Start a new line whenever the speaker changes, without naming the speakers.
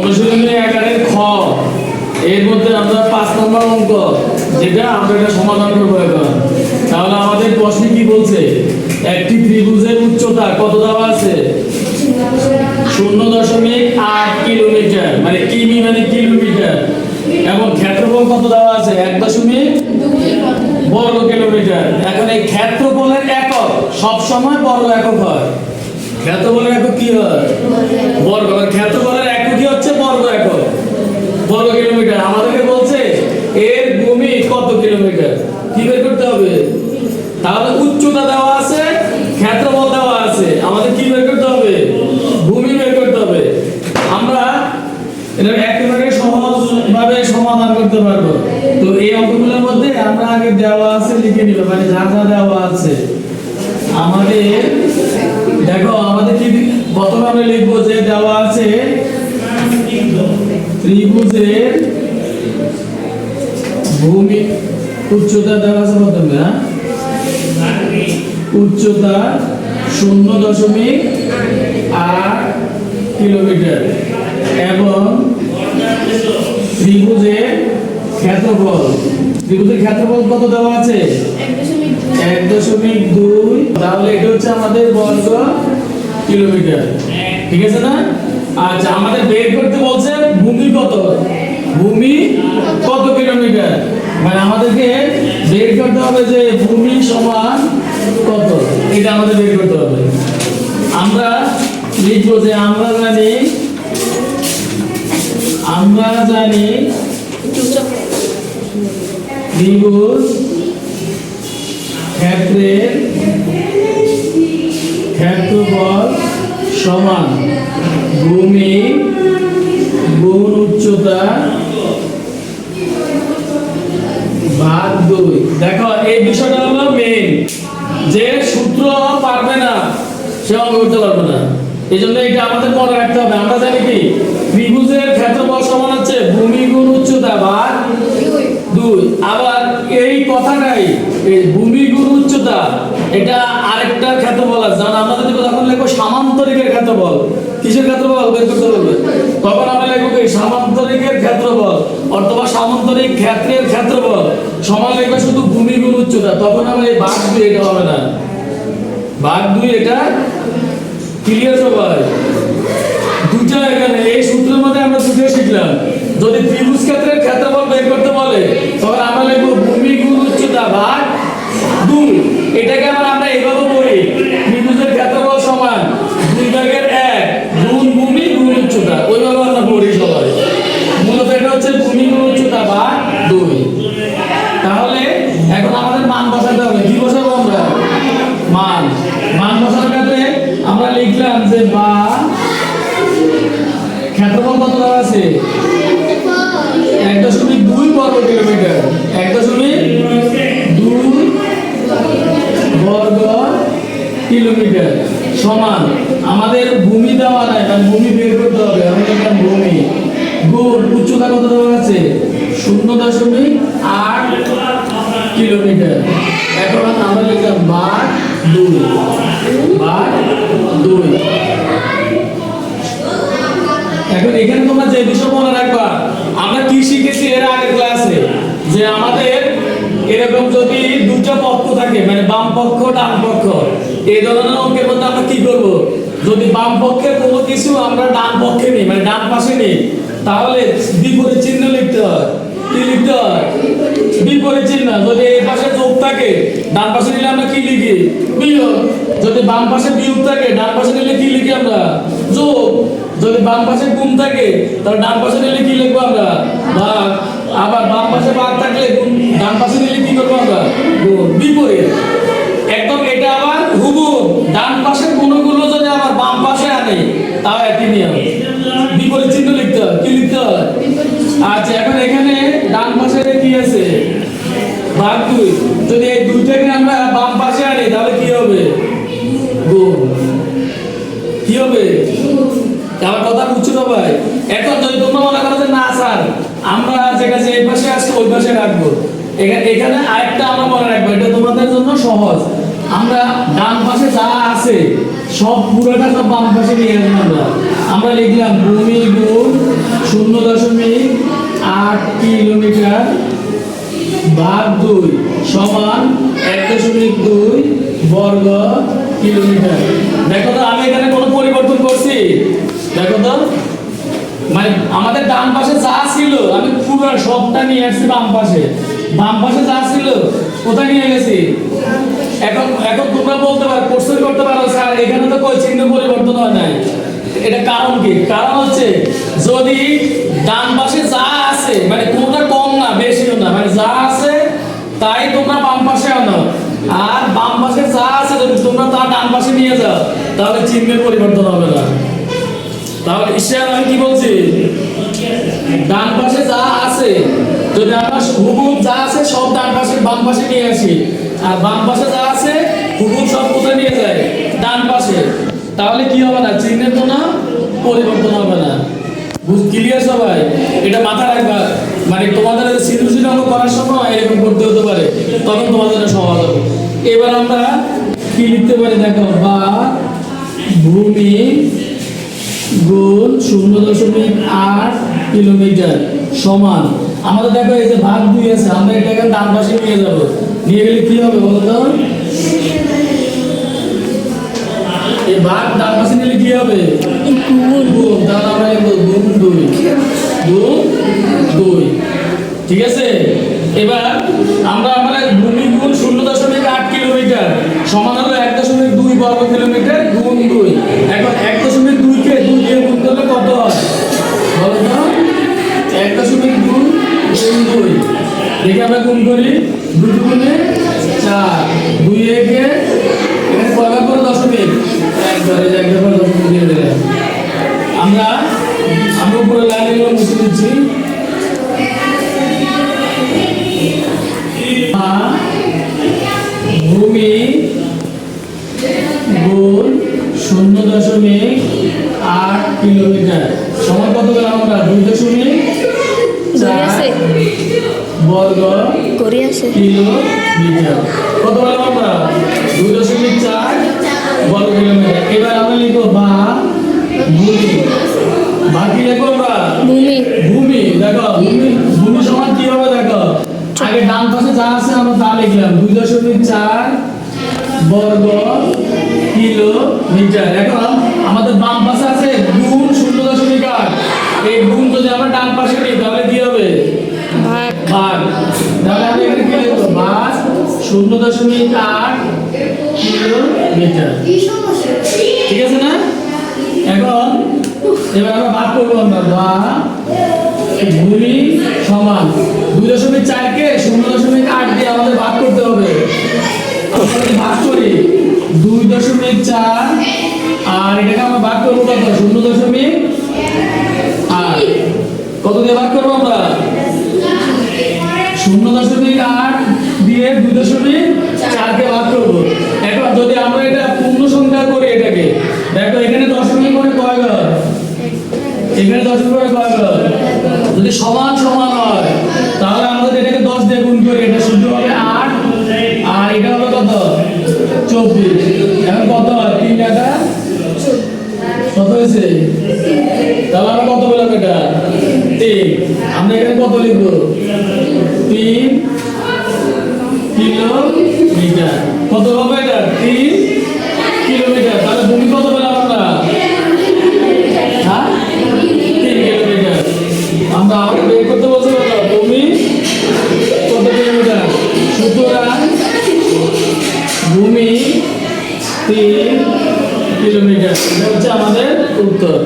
অনুশীলনী এগারের খ। এর মধ্যে আমরা পাঁচ নম্বর অঙ্ক, যেটা আমরা এটা সমাধান করব। এখন তাহলে আমাদের প্রশ্নে কি বলছে? একটি ত্রিভুজের উচ্চতা কত দেওয়া আছে? শূন্য দশমিক আট কিলোমিটার মানে কিমি মানে কিলোমিটার। এবং ক্ষেত্রফল কত দেওয়া আছে? এক দশমিক বর্গ কিলোমিটার। এখন এই ক্ষেত্রফলের একক সব সময় বর্গ একক হয়। ক্ষেত্রফলের একক কি হয়? বর্গ। ক্ষেত্রফলের এককই হচ্ছে বর্গ একক বর্গ কিলোমিটার? আমাদেরকে বলছে, এর ভূমি কত কিলোমিটার? কি বের করতে হবে? তাহলে উচ্চতা দেওয়া আছে, ক্ষেত্রফল দেওয়া আছে। আমাদের কি বের করতে হবে? ভূমি বের করতে হবে। আমরা এটা একেবারে সহজভাবে সমাধান করতে পারব। তো এই অঙ্কগুলোর মধ্যে আমরা আগে দেওয়া আছে, লিখে নিব। মানে যা যা দেওয়া আছে। আমাদের দেখো, আমাদের কি প্রথমে আমরা লিখব যে দেওয়া আছে ত্রিভুজের ভূমি উচ্চতা দেওয়া আছে প্রথমে হ্যাঁ? উচ্চতা শূন্য দশমিক আট কিলোমিটার এবং ত্রিভুজের ক্ষেত্রফল ত্রিভুজের ক্ষেত্রফল কত দেওয়া আছে? এক দশমিক দুই। তাহলে এটা হচ্ছে আমাদের বর্গ কিলোমিটার। ঠিক আছে না? আচ্ছা আমাদের বের করতে বলছে ভূমি কত? ভূমি কত কিলোমিটার? মানে আমাদেরকে বের করতে হবে যে ভূমি সমান কত? এটা আমাদের বের করতে হবে। আমরা লিখব যে আমরা জানি আমরা জানি ত্রিভুজ ক্ষেত্রের ক্ষেত্রফল সমান। ভূমি, গুণ উচ্চতা ভাগ দুই। দেখো, এই বিষয়টা হলো মেইন যে সূত্র পারবে না, সে অঙ্ক করতে পারবে না। এই জন্য এটা আমাদের মনে রাখতে হবে। আমরা জানি কি? ত্রিভুজের ক্ষেত্রফল সমান হচ্ছে ভূমি, গুণ উচ্চতা ভাগ দুই। আবার এই কথাটাই, এই ভূমি, গুণ উচ্চতা, এটা আরেকটা ক্ষেত্রফল আছে যেমন আমরা যদি যখন লিখব সামান্তরিকের ক্ষেত্রফল কিসের ক্ষেত্রফল বের করতে বলবে। তখন আমরা লিখব কি? সামান্তরিকের ক্ষেত্রফল, অথবা সামান্তরিক ক্ষেত্রের ক্ষেত্রফল। সমান লিখবে শুধু ভূমি গুণ উচ্চতা। তখন আমরা এই ভাগ দুই এটা হবে না। ভাগ দুই এটা ক্লিয়ার সবাই দুটো এখানে। এই সূত্রের মধ্যে আমরা দুটো শিখলাম। যদি ত্রিভুজ ক্ষেত্রের ক্ষেত্রফল বের করতে বলে, তখন আমরা লিখব ভূমি গুণ উচ্চতা ভাগ দুই। এটাকে আবার আমরা এইভাবে আমরা লিখলাম যে বা ক্ষেত্রফল কত আছে? এক দশমিক দুই বর্গ কিলোমিটার। এক দশমিক দুই বর্গ কিলোমিটার। সমান। আমাদের ভূমি দেওয়া নাই, কারণ ভূমি বের করতে হবে। আমি লিখলাম ভূমি। গুণ উচ্চতা কত দেওয়া আছে? শূন্য দশমিক আট কিলোমিটার। এখন আমরা লিখলাম বার দুই। বার এখন এখানে তোমরা যে বিষয় মনে রাখবা, আমরা কি শিখেছি এর আগের ক্লাসে? যে আমাদের এরকম যদি দুটো পক্ষ থাকে মানে বাম পক্ষ, ডান পক্ষ, এই ধরনের অঙ্কের মধ্যে আমরা কি করব? যদি বাম পক্ষে কোনো কিছু আমরা ডান পক্ষে নিই মানে ডান পাশে নিই, তাহলে বিপরীত চিহ্ন লিখতে হয়। কি লিখতে হয়? বিপরীত চিহ্ন। যদি এই পাশে যোগ থাকে, ডান পাশে নিলে আমরা কি লিখি? বিয়োগ। যদি বাম পাশে বিয়োগ থাকে, ডান পাশে নিলে কি লিখি আমরা? যোগ। যদি বাম পাশে গুণ থাকে, তাহলে ডান পাশে নিলে কি লিখব আমরা? ভাগ আবার বাম পাশে বাঘ থাকলে গুণ ডান পাশে আমার কথা বুঝছ তো ভাই? এখন যদি তোমরা মনে করো যে না, স্যার, আমরা যে এই পাশে আসছে ওই পাশে রাখব। এখানে আরেকটা মনে রাখব, এটা তোমাদের জন্য সহজ। আমরা ডান পাশে যা আছে, সব পুরোটা সব বাম পাশে নিয়ে আসব আমরা। আমরা লিখলাম ভূমি গুণ শূন্য দশমিক আট কিলোমিটার ভাগ দুই সমান এক দশমিক দুই বর্গ কিলোমিটার। দেখো তো, আমি এখানে কোনো পরিবর্তন করছি দেখো তো মানে আমাদের ডান পাশে যা ছিল, আমি পুরো সবটা নিয়ে আসছি বাম পাশে। বাম পাশে যা ছিল, কোথায় নিয়ে গেছি? এখন এখন তোমরা বলতে পারো কোশ্চেন করতে পারো, স্যার, এখানে তো কই চিহ্ন পরিবর্তন হয় নাই? এটা কারণ কি? কারণ হচ্ছে, যদি ডান পাশে যা আছে মানে কোনটা কম না, বেশিও না মানে যা আছে, তাই তোমরা বাম পাশে আনো। আর বাম পাশে যা আছে, যদি তোমরা তা ডান পাশে নিয়ে যাও, তাহলে চিহ্নের পরিবর্তন হবে না। তাহলে ঈশ্বর আমি কি বলছি? ডান পাশে যা আছে যদি আমরা হুবুব যা আছে সব ডান পাশে, বাম পাশে নিয়ে আসি। আর বাম পাশে যা আছে হুবুব সব কোথায় নিয়ে যায়? ডান পাশে। তাহলে কি হবে না? চিহ্নের তো না পরিবর্তন হবে না। বুঝ ক্লিয়ার সবাই? এটা মাথা রাখবা। মানে তোমাদের সৃজনশীল করার সময় এরকম করতে হতে পারে। তখন তোমাদের সহজ হবে। এবার আমরা কি লিখতে পারি? দেখো, বা ভূমি গুণ শূন্য দশমিক আট কিলোমিটার সমান। আমাদের দেখো এই যে ভাগ দুই আছে, আমরা এটাকে ডান পাশে নিয়ে যাব। নিয়ে গেলে কি হবে বলতো এই ভাগ ডান পাশে নিলে কি হবে? গুণ তাহলে আমরা গুণ দুই। গুণ দুই। ঠিক আছে? এবার আমরা আমরা ভূমি গুণ শূন্য দশমিক আট কিলোমিটার সমান হলো এক দশমিক দুই বর্গ কিলোমিটার গুণ গুণ দুই? দেখে আমরা গুণ করি? দুই গুণে চার। দুই একে এখানে কয়বার করে? দশমিক। একবারে একবার করে দশমিক দিয়ে দিলাম আমরা আমরা পুরো লাইনগুলো মুছে দিচ্ছি। ভূমি গুণ শূন্য দশমিক আট কিলোমিটার। সমান কত পেলাম আমরা? দুই দশমিক চার। বর্গ
করে আছে।
কিলোমিটার কত পেলাম আমরা দুই দশমিক চার বর্গ কিলোমিটার এবার আমরা লিখব বা ভূমি। বাকি লিখব আমরা
ভূমি
ভূমি দেখো ভূমি ভূমি সমান কি হবে দেখো? আগে ডান পাশে যা আছে আমরা তা লিখলাম। দুই দশমিক চার বর্গ কিলোমিটার। এখন আমাদের বাম পাশে আছে গুণ শূন্য দশমিক আট এই গুণ যদি আমরা ডান পাশে নিই তাহলে কি হবে
ভাগ
ভাগ তাহলে আমি শূন্য দশমিক আট কিলোমিটার। ঠিক আছে না? এখন এবার আমরা ভাগ করব আমরা। বা ভূমি সমান দুই দশমিক চারকে শূন্য দশমিক আট দিয়ে আমাদের ভাগ করতে হবে। ভাগ করি। দুই দশমিক চার, আর এটাকে আমরা ভাগ করব কত? শূন্য দশমিক আট। কত দিয়ে ভাগ করব আমরা? শূন্য দশমিক আট দিয়ে দুই দশমিক চারকে ভাগ করব। এখন যদি আমরা এটা পূর্ণ সংখ্যা করি এটাকে, দেখো, এখানে দশমিক করে কয় ঘর? এখানে দশমিক করে কয় ঘর? যদি সমান সমান হয়, তাহলে আমাদের এটাকে দশ দিয়ে গুণ করি, এটা শুদ্ধ হবে আট, আর এটা হবে কত? চব্বিশ। এখন কত হয়? তিন টাকা কত হয়েছে? তাহলে আমরা কত পেলাম এটা? আমরা এখানে কত লিখব? তিন কিলোমিটার। কত হবে এটা? তিন কিলোমিটার। তাহলে ভূমি কত পেলাম আমরা? হ্যাঁ? তিন কিলোমিটার। আমরা আবার বের করতে বলছি কত? ভূমি কত কিলোমিটার? সুতরাং ভূমি তিন কিলোমিটার। এটা হচ্ছে আমাদের উত্তর।